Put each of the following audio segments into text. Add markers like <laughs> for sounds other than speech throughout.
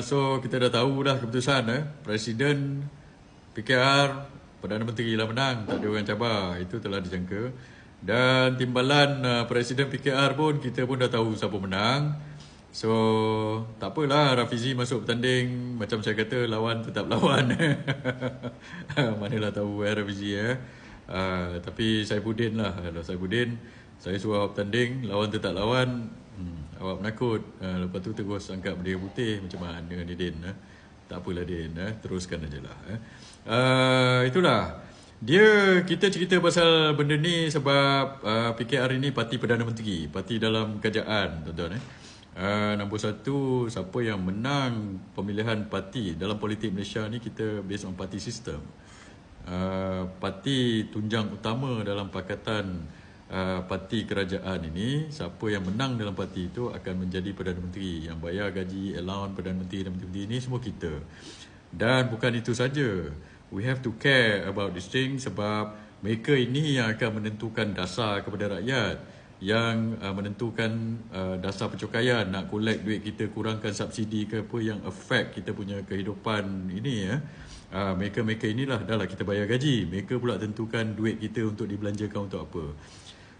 So kita dah tahu dah keputusan eh. Presiden PKR Perdana Menteri lah menang Tak ada orang cabar. Itu telah dijangka. Dan timbalan uh, Presiden PKR pun Kita pun dah tahu siapa menang. So tak apalah Rafizi masuk bertanding Macam saya kata lawan tetap lawan <laughs> Manalah tahu eh Rafizi eh. Uh, Tapi Saifuddin lah. Kalau Saifuddin Saya suruh bertanding Lawan tetap lawan Awak menakut uh, Lepas tu terus angkat bendera putih Macam mana ni Din eh? Tak apalah Din eh? Teruskan aja lah eh? uh, Itulah dia kita cerita pasal benda ni sebab uh, PKR ini parti Perdana Menteri, parti dalam kerajaan tuan-tuan eh. Uh, nombor satu, siapa yang menang pemilihan parti dalam politik Malaysia ni kita based on party system. Uh, parti tunjang utama dalam pakatan uh, parti kerajaan ini, siapa yang menang dalam parti itu akan menjadi Perdana Menteri. Yang bayar gaji, allowance Perdana Menteri dan Menteri ini semua kita. Dan bukan itu saja. We have to care about this thing sebab mereka ini yang akan menentukan dasar kepada rakyat yang uh, menentukan uh, dasar pencukaian nak collect duit kita kurangkan subsidi ke apa yang affect kita punya kehidupan ini ya. Uh, mereka-mereka inilah dah lah kita bayar gaji. Mereka pula tentukan duit kita untuk dibelanjakan untuk apa.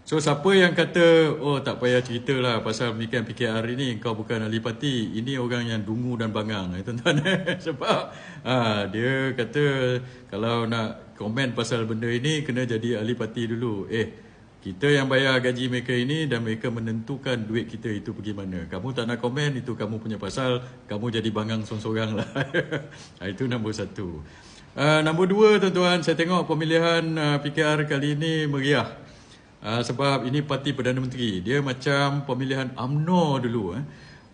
So siapa yang kata oh tak payah cerita lah pasal pemikiran PKR ini kau bukan ahli parti. Ini orang yang dungu dan bangang eh, tuan-tuan. <laughs> Sebab uh, dia kata kalau nak komen pasal benda ini kena jadi ahli parti dulu. Eh kita yang bayar gaji mereka ini dan mereka menentukan duit kita itu pergi mana. Kamu tak nak komen, itu kamu punya pasal. Kamu jadi bangang sorang-sorang lah. Ah, <laughs> itu nombor satu. Uh, nombor dua, tuan-tuan, saya tengok pemilihan uh, ah, PKR kali ini meriah. Uh, sebab ini parti Perdana Menteri. Dia macam pemilihan UMNO dulu. Eh.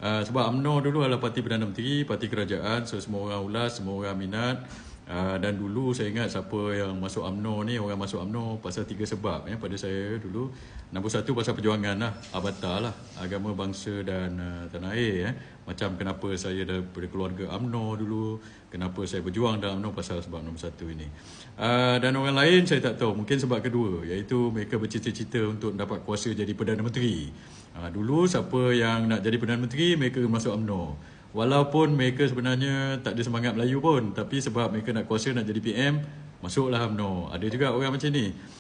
Uh, sebab UMNO dulu adalah parti Perdana Menteri, parti kerajaan. So, semua orang ulas, semua orang minat. Uh, dan dulu saya ingat siapa yang masuk UMNO ni orang masuk UMNO pasal tiga sebab ya pada saya dulu. Nombor satu pasal perjuangan lah abata lah agama bangsa dan uh, tanah air ya macam kenapa saya daripada keluarga UMNO dulu kenapa saya berjuang dalam UMNO pasal sebab nombor satu ini. Uh, dan orang lain saya tak tahu mungkin sebab kedua iaitu mereka bercita-cita untuk dapat kuasa jadi Perdana Menteri. Uh, dulu siapa yang nak jadi Perdana Menteri mereka masuk UMNO Walaupun mereka sebenarnya tak ada semangat Melayu pun Tapi sebab mereka nak kuasa nak jadi PM Masuklah UMNO Ada juga orang macam ni